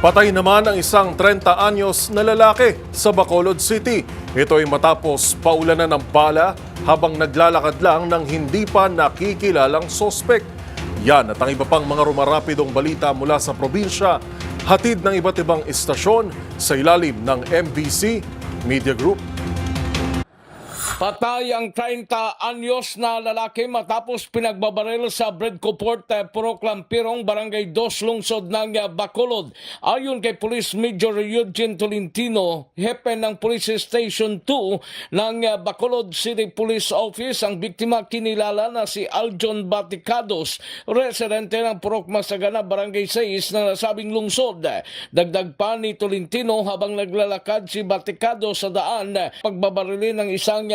Patay naman ang isang 30 anyos na lalaki sa Bacolod City. Ito ay matapos paulanan ng bala habang naglalakad lang ng hindi pa nakikilalang sospek. Yan at ang iba pang mga rumarapidong balita mula sa probinsya, hatid ng iba't ibang istasyon sa ilalim ng MBC Media Group. Patay ang 30 anyos na lalaki matapos pinagbabaril sa Bredco Port, eh, Purok Lampirong, Barangay 2, lungsod ng Bacolod. Ayon kay Police Major Eugene Tolentino, hepe ng Police Station 2 ng Bacolod City Police Office, ang biktima kinilala na si Aljon Baticados, residente ng Purok Masagana, Barangay 6 na nasabing lungsod. Dagdag pa ni Tolentino habang naglalakad si Baticados sa daan, pagbabarilin ng isang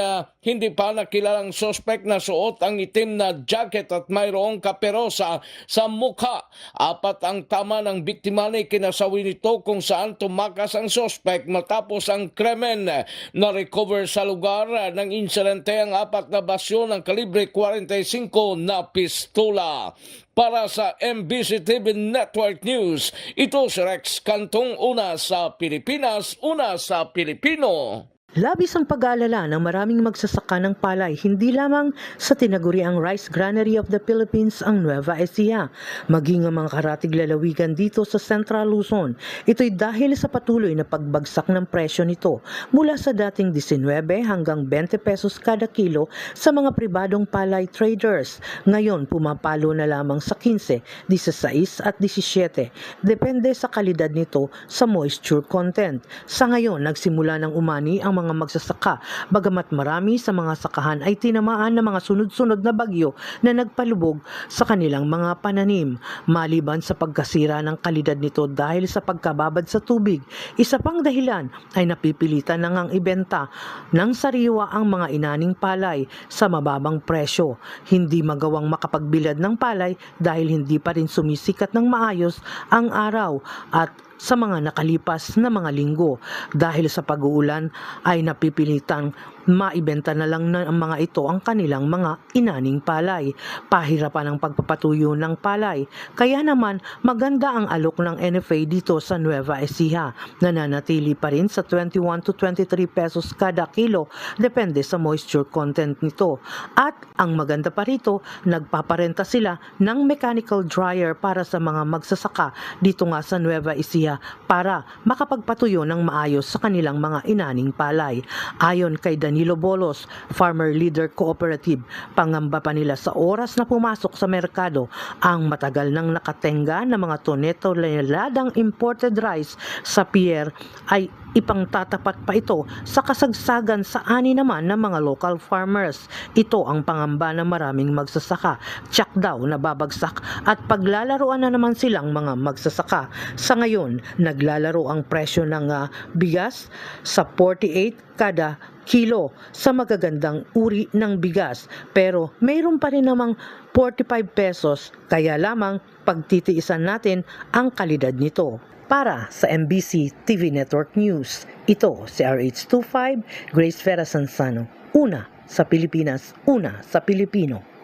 hindi pa nakilalang sospek na suot ang itim na jacket at mayroong kaperosa sa mukha. Apat ang tama ng biktima ni kinasawi nito kung saan tumakas ang sospek matapos ang kremen na recover sa lugar ng insidente ang apat na basyo ng kalibre 45 na pistola. Para sa MBC TV Network News, ito si Rex Cantong una sa Pilipinas, una sa Pilipino. Labis ang pag-aalala ng maraming magsasaka ng palay hindi lamang sa tinaguriang Rice Granary of the Philippines ang Nueva Ecija, maging ang mga karatig lalawigan dito sa Central Luzon. Ito'y dahil sa patuloy na pagbagsak ng presyo nito mula sa dating 19 hanggang 20 pesos kada kilo sa mga pribadong palay traders. Ngayon pumapalo na lamang sa 15, 16 at 17. Depende sa kalidad nito sa moisture content. Sa ngayon, nagsimula ng umani ang mga magsasaka, bagamat marami sa mga sakahan ay tinamaan ng mga sunod-sunod na bagyo na nagpalubog sa kanilang mga pananim. Maliban sa pagkasira ng kalidad nito dahil sa pagkababad sa tubig, isa pang dahilan ay napipilitan na ngang ibenta ng sariwa ang mga inaning palay sa mababang presyo. Hindi magawang makapagbilad ng palay dahil hindi pa rin sumisikat ng maayos ang araw at sa mga nakalipas na mga linggo. Dahil sa pag-uulan ay napipilitang maibenta na lang ng mga ito ang kanilang mga inaning palay. Pahirapan ang pagpapatuyo ng palay. Kaya naman maganda ang alok ng NFA dito sa Nueva Ecija. Nananatili pa rin sa 21 to 23 pesos kada kilo depende sa moisture content nito. At ang maganda pa rito, nagpaparenta sila ng mechanical dryer para sa mga magsasaka dito nga sa Nueva Ecija para makapagpatuyo ng maayos sa kanilang mga inaning palay. Ayon kay Danilo Bolos, Farmer Leader Cooperative, pangamba pa nila sa oras na pumasok sa merkado ang matagal nang nakatenga ng mga toneto-ladang imported rice sa pier ay ipangtatapat pa ito sa kasagsagan sa ani naman ng mga local farmers. Ito ang pangamba ng maraming magsasaka. Tsak daw na babagsak at paglalaroan na naman silang mga magsasaka. Sa ngayon, naglalaro ang presyo ng ah, bigas sa 48 kada kilo sa magagandang uri ng bigas. Pero mayroon pa rin namang 45 pesos kaya lamang pagtitiisan natin ang kalidad nito. Para sa MBC TV Network News, ito si RH25 Grace Vera Sansano. Una sa Pilipinas, una sa Pilipino.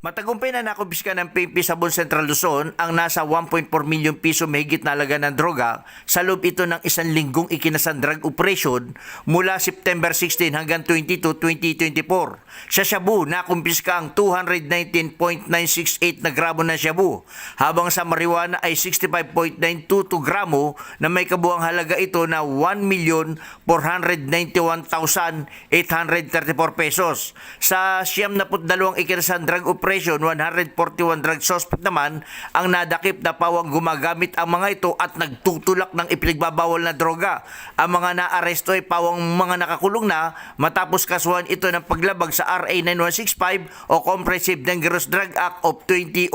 Matagumpay na nakumpiska ng PNP sa Bon Central Luzon ang nasa 1.4 milyong piso mahigit na halaga ng droga sa loob ito ng isang linggong ikinasan drug operation mula September 16 hanggang 22, 2024. Sa Shabu, nakumpiska ang 219.968 na gramo ng Shabu, habang sa marijuana ay 65.922 gramo na may kabuang halaga ito na 1,491,834 pesos. Sa siyam na dalawang ikinasan drug operation, 141 drug suspect naman ang nadakip na pawang gumagamit ang mga ito at nagtutulak ng ipinagbabawal na droga. Ang mga naaresto ay pawang mga nakakulong na matapos kasuhan ito ng paglabag sa RA 9165 o Comprehensive Dangerous Drug Act of 2002.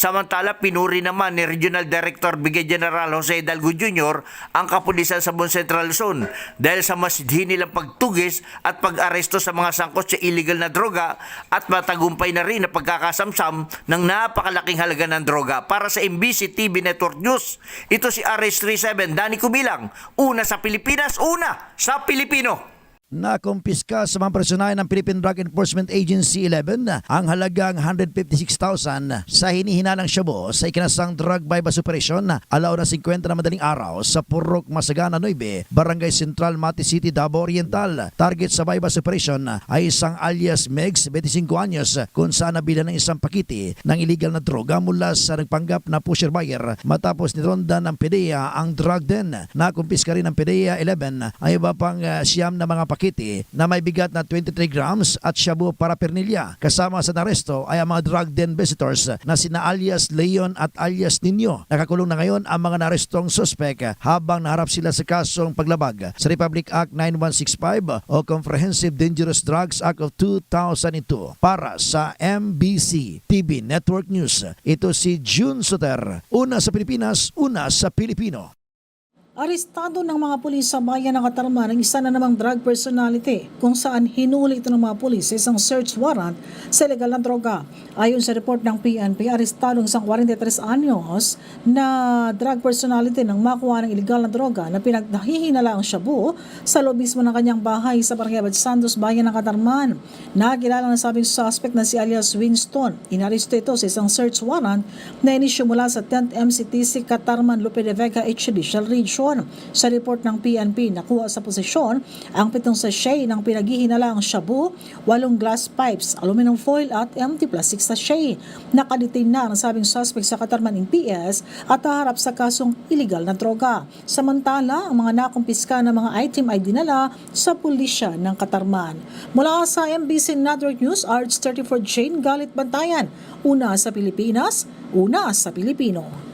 Samantala, pinuri naman ni Regional Director Brigadier General Jose Hidalgo Jr. ang kapulisan sa Bon Central Luzon dahil sa mas nilang pagtugis at pag-aresto sa mga sangkot sa illegal na droga at matagumpay na rin pagkakasamsam ng napakalaking halaga ng droga. Para sa MBC TV Network News, ito si RH37 Danny Kubilang. Una sa Pilipinas, una sa Pilipino. Na kumpiska sa mga personahe ng Philippine Drug Enforcement Agency 11 ang halagang 156,000 sa hinihinalang shabu sa ikinasang drug bypass operation alaw na 50 na madaling araw sa Purok Masagana 9, Barangay Central, Mati City, Davao Oriental. Target sa bypass operation ay isang alias Megs, 25 anyos, kung saan nabila ng isang pakiti ng illegal na droga mula sa nagpanggap na pusher buyer matapos nironda ng PDEA ang drug den. Nakumpiska rin ng PDEA 11 ang iba pang uh, siyam na mga pakiti na may bigat na 23 grams at shabu paraphernalia. Kasama sa naresto ay ang mga drug den visitors na sina alias Leon at alias Nino. Nakakulong na ngayon ang mga narestong suspek habang naharap sila sa kasong paglabag sa Republic Act 9165 o Comprehensive Dangerous Drugs Act of 2002. Para sa MBC TV Network News, ito si June Soter. Una sa Pilipinas, una sa Pilipino. Arestado ng mga pulis sa bayan ng Katarman ang isa na namang drug personality kung saan hinuli ito ng mga pulis sa isang search warrant sa ilegal na droga. Ayon sa report ng PNP, arestado ang isang 43 anyos na drug personality nang makuha ng ilegal na droga na pinaghihinala ang shabu sa loob mismo ng kanyang bahay sa Barangay Santos, bayan ng Katarman. Nakilala ng sabing suspect na si alias Winston. Inaresto ito sa isang search warrant na inisyo mula sa 10th MCTC Katarman Lope de Vega Judicial Region. Sa report ng PNP, nakuha sa posisyon ang pitong sachet ng pinaghihinalang shabu, walong glass pipes, aluminum foil at empty plastic sachet. Nakadetain na ang sabing suspect sa Katarman NPS at haharap sa kasong illegal na droga. Samantala, ang mga nakumpiska na mga item ay dinala sa pulisya ng Katarman. Mula sa MBC Network News, RH34 Jane Galit Bantayan. Una sa Pilipinas, una sa Pilipino.